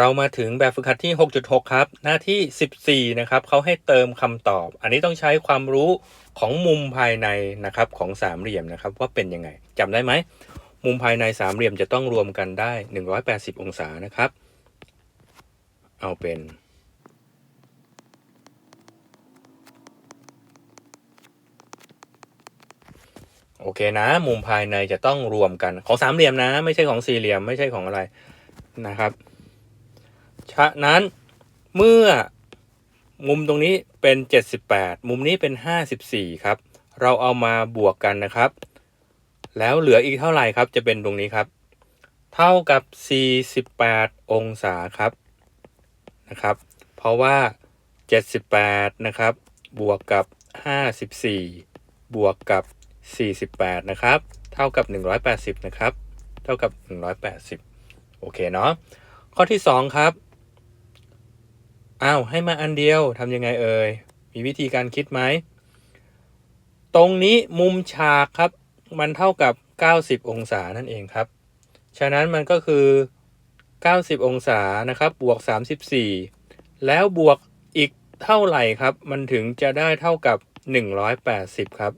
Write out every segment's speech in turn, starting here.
เรามาถึงแบบฝึกหัดที่ 6.6 ครับ หน้าที่ 14 นะครับเขาให้เติมคำตอบ อันนี้ต้องใช้ความรู้ของมุมภายในนะครับของสามเหลี่ยมนะครับว่าเป็นยังไงจำได้ไหม มุมภายในสามเหลี่ยมจะต้องรวมกันได้ 180 องศานะครับ เอาเป็น โอเคนะ มุมภายในจะต้องรวมกันของสามเหลี่ยมนะ ไม่ใช่ของสี่เหลี่ยมไม่ใช่ของอะไรนะครับ ฉะนั้นเมื่อมุมตรงนี้เป็น 78 มุมนี้เป็น 54 ครับ เราเอามาบวกกันนะครับ แล้วเหลืออีกเท่าไหร่ครับ จะเป็นตรงนี้ครับ เท่ากับ 48 องศาครับนะครับ เพราะว่า 78 นะครับ บวกกับ 54 บวกกับ 48 นะครับ เท่ากับ 180 นะครับ เท่ากับ 180 โอเคเนาะ ข้อที่ 2 ครับ อ้าวให้มาอันเดียวทำยังไงเอ่ย มีวิธีการคิดไหม ตรงนี้มุมฉากครับ มันเท่ากับ 90 องศานั่นเองครับ ฉะนั้นมันก็คือ 90 องศานะครับ บวก 34 แล้วบวกอีกเท่าไหร่ครับ มันถึงจะได้เท่ากับ 180 ครับ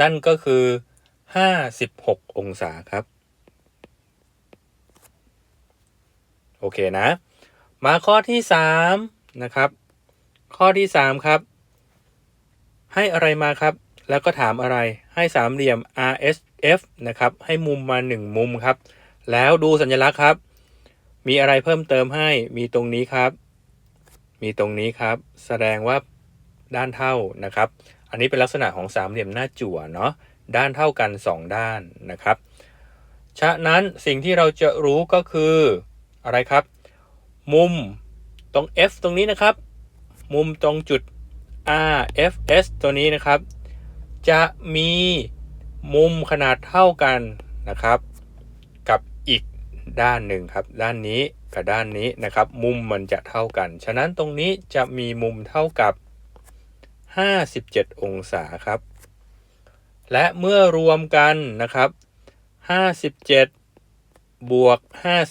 นั่นก็คือ 56 องศาครับ โอเคนะ มาข้อที่3นะครับ ข้อที่3ครับ ให้อะไรมาครับ แล้วก็ถามอะไรให้สามเหลี่ยม RSF นะครับ ให้มุมมา1มุมครับ แล้วดูสัญลักษณ์ครับ มีอะไรเพิ่มเติมให้มีตรงนี้ครับ มีตรงนี้ครับ แสดงว่าด้านเท่านะครับ อันนี้เป็นลักษณะของสามเหลี่ยมหน้าจั่วเนาะด้านเท่ากัน 2 ด้านนะครับ ฉะนั้นสิ่งที่เราจะรู้ก็คืออะไรครับ มุมตรง F ตรงนี้นะครับ มุมตรงจุด RFS ตัวนี้นะครับ จะมีมุมขนาดเท่ากันนะครับ กับอีกด้านหนึ่งครับ ด้านนี้กับด้านนี้นะครับ มุมมันจะเท่ากัน ฉะนั้นตรงนี้จะมีมุมเท่ากับ 57 องศาครับ และเมื่อรวมกันนะครับ 57 บวก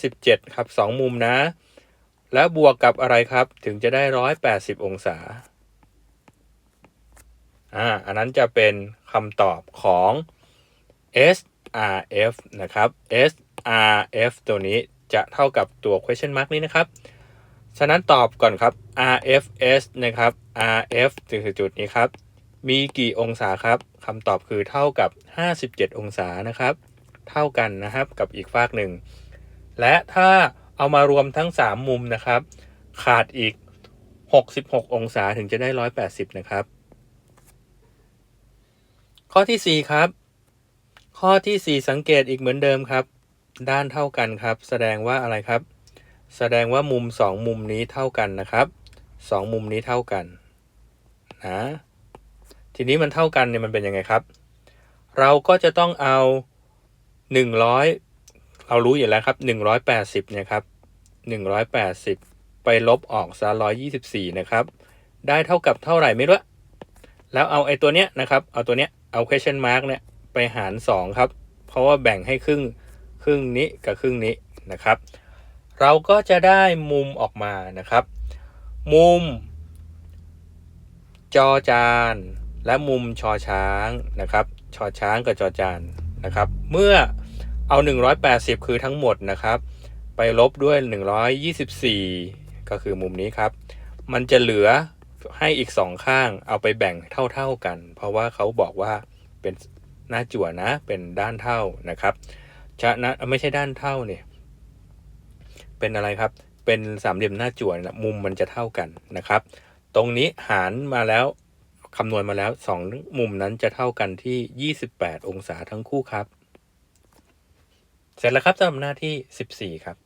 57 ครับ 2 มุมนะ แล้วบวกกับอะไรครับถึงจะได้180องศาอ่าอันนั้นจะเป็นคำตอบของ SRF นะครับ SRF ตัวนี้จะเท่ากับตัว question mark นี้นะครับ ฉะนั้นตอบก่อนครับ RFS นะครับ RF จุดจุดนี้ครับ มีกี่องศาครับคำตอบคือเท่ากับ 57 องศานะครับ เท่ากันนะครับกับอีกฝากหนึ่ง และถ้า เอามารวมทั้ง 3 มุมนะครับ ขาดอีก 66 องศาถึงจะได้ 180 นะครับ ข้อที่ 4 ครับ ข้อที่ 4 สังเกตอีกเหมือนเดิมครับ ด้านเท่ากันครับ แสดงว่าอะไรครับ แสดงว่ามุม 2 มุมนี้เท่ากันนะครับ 2 มุมนี้เท่ากันนะทีนี้มันเท่ากันเนี่ยมันเป็นยังไงครับ เราก็จะต้องเอา 100 เรารู้อยู่แล้วครับ180เนี่ยครับ180ไปลบออกซะ124นะครับ ได้เท่ากับเท่าไหร่ไม่รู้แล้วเอาไอ้ตัวเนี้ยนะครับ เอาตัวเนี้ยเอา question mark เนี่ยไปหาร2ครับ เพราะว่าแบ่งให้ครึ่งครึ่งนี้กับครึ่งนี้นะครับ เราก็จะได้มุมออกมานะครับ มุม จอจาน และมุมชอช้างนะครับ ชอช้างกับจอจานนะครับ เมื่อ เอา 180 คือทั้งหมดนะครับ ไปลบด้วย 124 ก็คือมุมนี้ครับ มันจะเหลือให้อีกสองข้างเอาไปแบ่งเท่าๆกัน เพราะว่าเขาบอกว่าเป็นหน้าจั่วนะ เป็นด้านเท่านะครับชนะไม่ใช่ด้านเท่าเนี่ย เป็นอะไรครับ เป็นสามเหลี่ยมหน้าจั่วนะมุมมันจะเท่ากันนะครับ ตรงนี้หารมาแล้วคำนวณมาแล้วสองมุมนั้นจะเท่ากันที่ 28 องศาทั้งคู่ครับ เสร็จแล้วครับสำหรับหน้าที่ 14 ครับ